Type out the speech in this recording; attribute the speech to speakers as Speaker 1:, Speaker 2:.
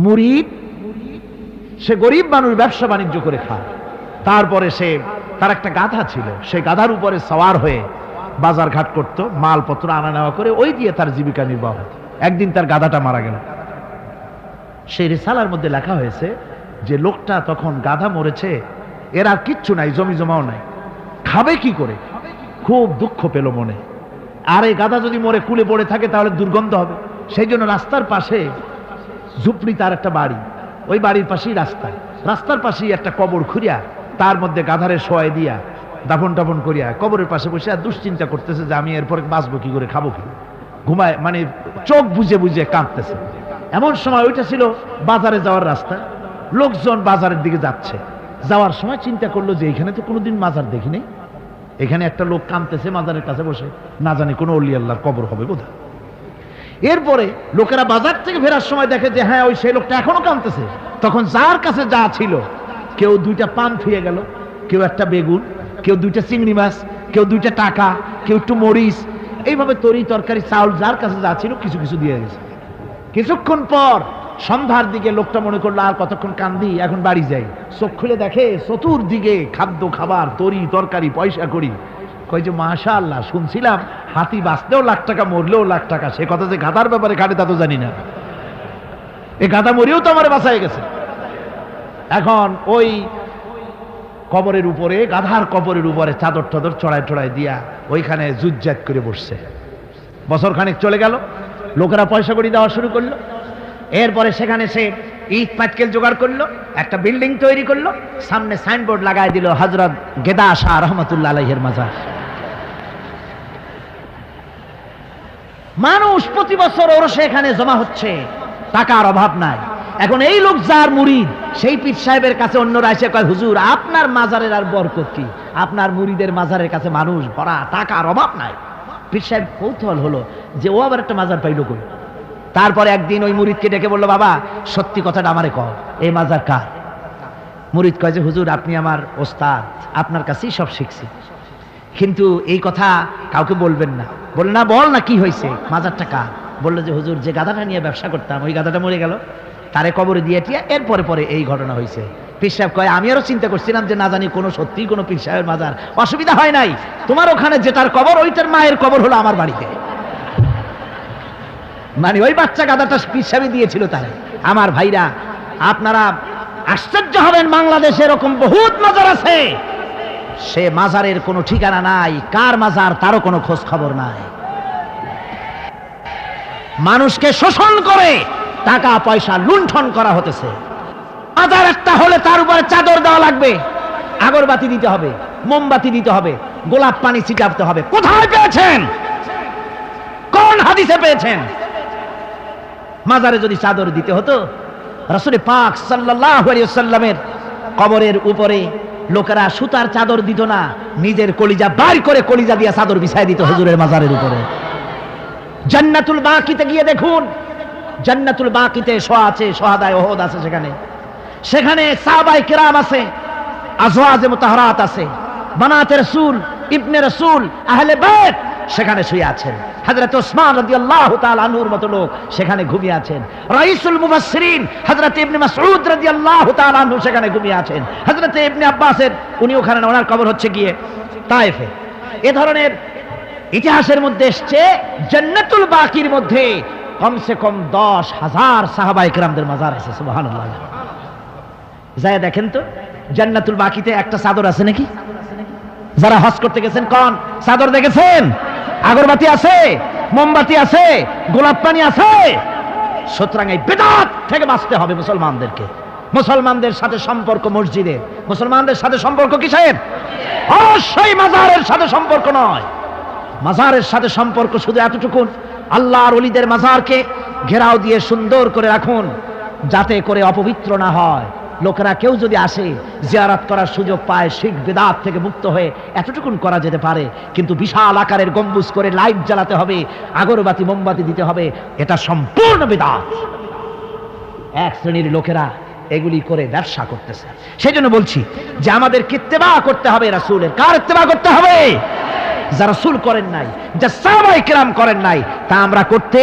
Speaker 1: মুরিদ, সে গরিব মানুষ ব্যবসা বাণিজ্য করে খায়। তারপরে সে, তার একটা গাধা ছিল। সে গাধার উপরে সওয়ার হয়ে বাজার ঘাট করতো, মালপত্র আনা নেওয়া করে ওই দিয়ে তার জীবিকা নির্বাহ হতো। একদিন তার গাধাটা মারা গেল। সেই রেসালার মধ্যে লেখা হয়েছে যে লোকটা তখন গাধা মরেছে, এর আর কিচ্ছু নাই, জমি জমাও নাই। খাবে কি করে? খুব দুঃখ পেল মনে। আর এই গাধা যদি মরে, কুলে পড়ে থাকে, তাহলে দুর্গন্ধ হবে। সেই জন্য রাস্তার পাশে ঝুপড়ি তার একটা বাড়ি। ওই বাড়ির পাশেই রাস্তা। রাস্তার পাশেই একটা কবর খুঁড়িয়া তার মধ্যে গাধারে শোয়াই দিয়া দাফন টাফন করিয়া কবরের পাশে বসে আর দুশ্চিন্তা করতেছে যে আমি এরপরে বাঁচবো কি করে, খাব কি? ঘুমায় মানে চোখ বুঝে বুঝে কাঁদতেছে। এমন সময় ওইটা ছিল বাজারে যাওয়ার রাস্তা। লোকজন বাজারের দিকে যাচ্ছে। যাওয়ার সময় চিন্তা করল যে এখানে তো কোনোদিন মাজার দেখিনি এখানে একটা লোক কাঁদতেছে, মাজারের কাছে বসে। না জানি কোনো অলি আল্লাহর কবর হবে বোধ এরপরে লোকেরা বাজার থেকে ফেরার সময় দেখে যে হ্যাঁ ওই সেই লোকটা এখনও কাঁদতেছে। তখন যার কাছে যা ছিল, কেউ দুইটা পান থুয়ে গেল, কেউ একটা বেগুন, কেউ দুইটা চিংড়ি মাছ, কেউ দুইটা টাকা, কেউ একটু মরিচ। এইভাবে তরি তরকারি, চাউল, যার কাছে যা ছিল কিছু কিছু দিয়ে গেছে। কিছুক্ষণ পর সন্ধ্যার দিকে লোকটা মনে করল, আর কতক্ষণ কান্দি, এখন বাড়ি যাই। চোখ খুলে দেখে চতুর্দিকে খাদ্য, খাবার, তরি, তরকারি, পয়সা করি। কই যে মাশা আল্লাহ শুনছিলাম হাতি বাঁচতেও লাখ টাকা, মরলেও লাখ টাকা। সে কথা যে গাদার ব্যাপারে খাটে তা তো জানি না। এই গাদা মরিও তো আমার বাঁচাই গেছে। এখন ওই কবরের উপরে, গাধার কবরের উপরে চাদর টাদর চড়াই টড়াই দিয়া ওইখানে জুজ্জাত করে বসছে। বছর খানেক চলে গেল, লোকেরা পয়সা করি দেওয়া শুরু করল। এরপরে সেখানে সে ইট পাটকেল জোগাড় করল, একটা বিল্ডিং তৈরি করল, সামনে সাইনবোর্ড লাগাই দিল হজরত গেদা শাহ রহমতুল্লাহ আলহের মাজার। মানুষ প্রতি বছর ওর সেখানে জমা হচ্ছে। টাকার অভাব নাই। এখন এই লোক যার মুরিদ, সেই পীর সাহেবের কাছে অন্যরা এসে কয়, হুজুর, আপনার মাজারের আর বরকত কি? আপনার মুরিদের মাজারের কাছে মানুষ ভরা, টাকার অভাব নাই। পীর সাহেব কৌতূহল হলো যে ও আবার একটা মাজার পাইল কই? তারপরে একদিন ওই মুরিদকে ডেকে বলল, বাবা, সত্যি কথাটা আমারে কহ এই মাজার কার? মুরিদ কয় যে, হুজুর, আপনি আমার ওস্তাদ, আপনার কাছেই সব শিখছি। কিন্তু এই কথা কাউকে বলবেন না। বললেন না, বল না, কি হয়েছে? মাজার টাকা বলল যে, হুজুর, যে গাধাটা নিয়ে ব্যবসা করতাম, ওই গাধাটা মরে গেল। তারে কবরে দিয়ে টিয়া, এরপরে পরে এই ঘটনা হয়েছে। পীর সাহেব কয়, আমি আরও চিন্তা করছিলাম যে, না জানি কোনো সত্যি কোনো পীর সাহেবের মাজার। অসুবিধা হয় নাই। তোমার ওখানে যেটার কবর, ওইটার মায়ের কবর হলো আমার বাড়িতে। মানে ওই বাচ্চা গাদাটা পীর সাহেব দিয়েছিল তারে। আমার ভাইরা, আপনারা আশ্চর্য হবেন, বাংলাদেশে এরকম বহুত মাজার আছে। সে মাজারের কোনো ঠিকানা নাই, কার মাজার তারও কোনো খোঁজ খবর নাই। মানুষকে শোষণ করে টাকা, পয়সা লুণ্ঠন করা হতেছে। মাজার একটা হলে তার উপরে চাদর দেওয়া লাগবে। আগরবাতি দিতে হবে, মোমবাতি দিতে হবে, গোলাপ পানি ছিটাতে হবে। কোথায় পেয়েছেন? কোন হাদিসে পেয়েছেন? মাজারে যদি চাদর দিতে হতো রসুল পাক আলাইহি সাল্লামের কবরের উপরে লোকেরা সুতার চাদর দিত না, নিজের কলিজা বার করে কলিজা দিয়ে চাদর বিছাই দিত হুজুরের মাজারের উপরে। জান্নাতুল বাকিতে গিয়ে দেখুন, জান্নাতুল বাকিতে সোয়া আছে সোহাদায় ওহদ আছে সেখানে। সেখানে সাবাই কেরাম আছে, আজওয়াজে আছে। বানাতের সুল ইবনে সুল আহলে বাইত সেখানে শুয়ে আছেন। হযরত ওসমান রাদিয়াল্লাহু তাআলা আনহুর মতো লোক সেখানে ঘুমিয়ে আছেন। রাইসুল মুফাসসিরিন, হযরত ইবনে মাসউদ রাদিয়াল্লাহু তাআলা আনহু সেখানে ঘুমিয়ে আছেন। হযরত ইবনে আব্বাসের, উনি ওখানে, ওনার কবর হচ্ছে গিয়ে তায়েফে। এ ধরনের ইতিহাসের মধ্যে এসছে, জান্নাতুল বাকির মধ্যে কমসে কম দশ হাজার সাহাবা ইকরামদের মাজার আছে, সুবহানাল্লাহ। যায় দেখেন তো, জান্নাতুল বাকিতে একটা চাদর আছে নাকি? যারা হজ করতে গেছেন, কন, চাদর দেখেছেন? আগরবাতি আছে, মোমবাতি আছে, গোলাপ পানি আছে। সুতরাং এই বেদাত থেকে বাঁচতে হবে মুসলমানদেরকে। মুসলমানদের সাথে সম্পর্ক মসজিদে। মুসলমানদের সাথে সম্পর্ক কিসের? অবশ্যই মাজারের সাথে সম্পর্ক নয়। মাজারের সাথে সম্পর্ক শুধু এতটুকুন। আল্লাহর অলিদের মাজারকে ঘেরাও দিয়ে সুন্দর করে রাখুন, যাতে করে অপবিত্র না হয়। লোকেরা কেউ যদি আসে, জিয়ারাত করার সুযোগ পায়, শিখ বেদাত থেকে মুক্ত হয়ে এতটুকুন করা যেতে পারে। কিন্তু বিশাল আকারের গম্বুজ করে লাইট জ্বালাতে হবে, আগরবাতি, মোমবাতি দিতে হবে, এটা সম্পূর্ণ বেদাত। এক শ্রেণির লোকেরা এগুলি করে ব্যবসা করতেছে। সেই জন্য বলছি যে আমাদের কিত্তেবা করতে হবে রাসূলের। কার ইত্তেবা করতে হবে? যা রাসূল করেন নাই যা সাহাবায়ে কেরাম করেন নাই, তা আমরা করতে